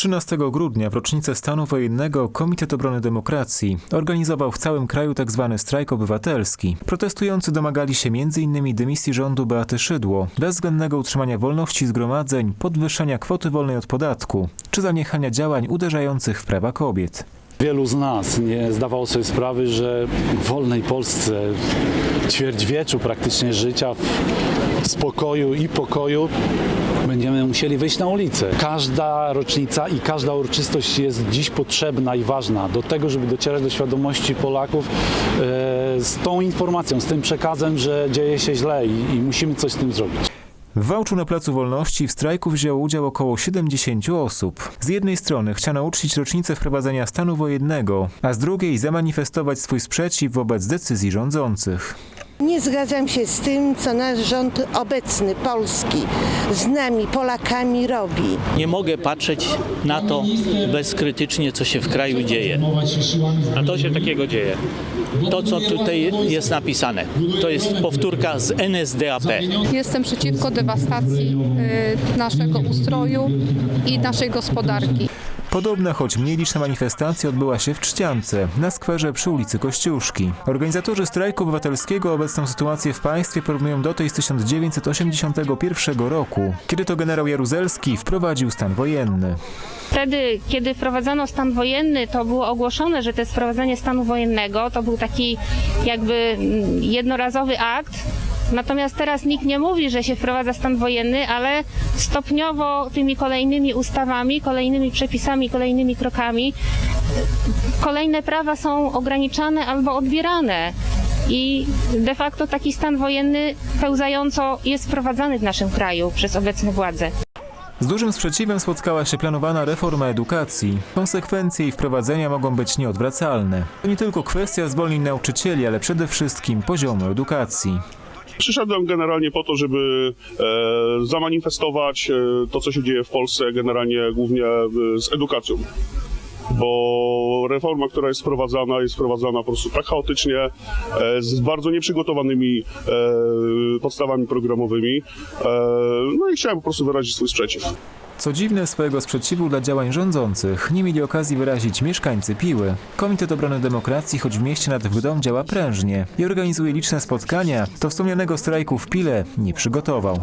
13 grudnia w rocznicę stanu wojennego Komitet Obrony Demokracji organizował w całym kraju tzw. strajk obywatelski. Protestujący domagali się m.in. dymisji rządu Beaty Szydło, bezwzględnego utrzymania wolności zgromadzeń, podwyższenia kwoty wolnej od podatku czy zaniechania działań uderzających w prawa kobiet. Wielu z nas nie zdawało sobie sprawy, że w wolnej Polsce, ćwierćwieczu praktycznie życia, spokoju i pokoju, będziemy musieli wyjść na ulicę. Każda rocznica i każda uroczystość jest dziś potrzebna i ważna do tego, żeby docierać do świadomości Polaków e, z tą informacją, z tym przekazem, że dzieje się źle i, i musimy coś z tym zrobić. W Wałczu na Placu Wolności w strajku wzięło udział około 70 osób. Z jednej strony chciano uczcić rocznicę wprowadzenia stanu wojennego, a z drugiej zamanifestować swój sprzeciw wobec decyzji rządzących. Nie zgadzam się z tym, co nasz rząd obecny, polski, z nami, Polakami robi. Nie mogę patrzeć na to bezkrytycznie, co się w kraju dzieje. A to się takiego dzieje. To, co tutaj jest napisane, to jest powtórka z NSDAP. Jestem przeciwko dewastacji y, naszego ustroju i naszej gospodarki. Podobna, choć mniej liczna manifestacja odbyła się w Trzciance, na skwerze przy ulicy Kościuszki. Organizatorzy strajku obywatelskiego obecną sytuację w państwie porównują do tej z 1981 roku, kiedy to generał Jaruzelski wprowadził stan wojenny. Wtedy, kiedy wprowadzono stan wojenny, to było ogłoszone, że to jest wprowadzenie stanu wojennego. To był taki jakby mm, jednorazowy akt. Natomiast teraz nikt nie mówi, że się wprowadza stan wojenny, ale stopniowo tymi kolejnymi ustawami, kolejnymi przepisami, kolejnymi krokami kolejne prawa są ograniczane albo odbierane. I de facto taki stan wojenny pełzająco jest wprowadzany w naszym kraju przez obecne władze. Z dużym sprzeciwem spotkała się planowana reforma edukacji. Konsekwencje jej wprowadzenia mogą być nieodwracalne. To nie tylko kwestia zwolnień nauczycieli, ale przede wszystkim poziomu edukacji. Przyszedłem generalnie po to, żeby e, zamanifestować e, to, co się dzieje w Polsce, generalnie głównie e, z edukacją. Bo reforma, która jest wprowadzana, jest wprowadzana po prostu tak chaotycznie, z bardzo nieprzygotowanymi podstawami programowymi. No i chciałem po prostu wyrazić swój sprzeciw. Co dziwne, swojego sprzeciwu dla działań rządzących nie mieli okazji wyrazić mieszkańcy Piły. Komitet Obrony Demokracji, choć w mieście nad Wgdą działa prężnie i organizuje liczne spotkania, to wspomnianego strajku w Pile nie przygotował.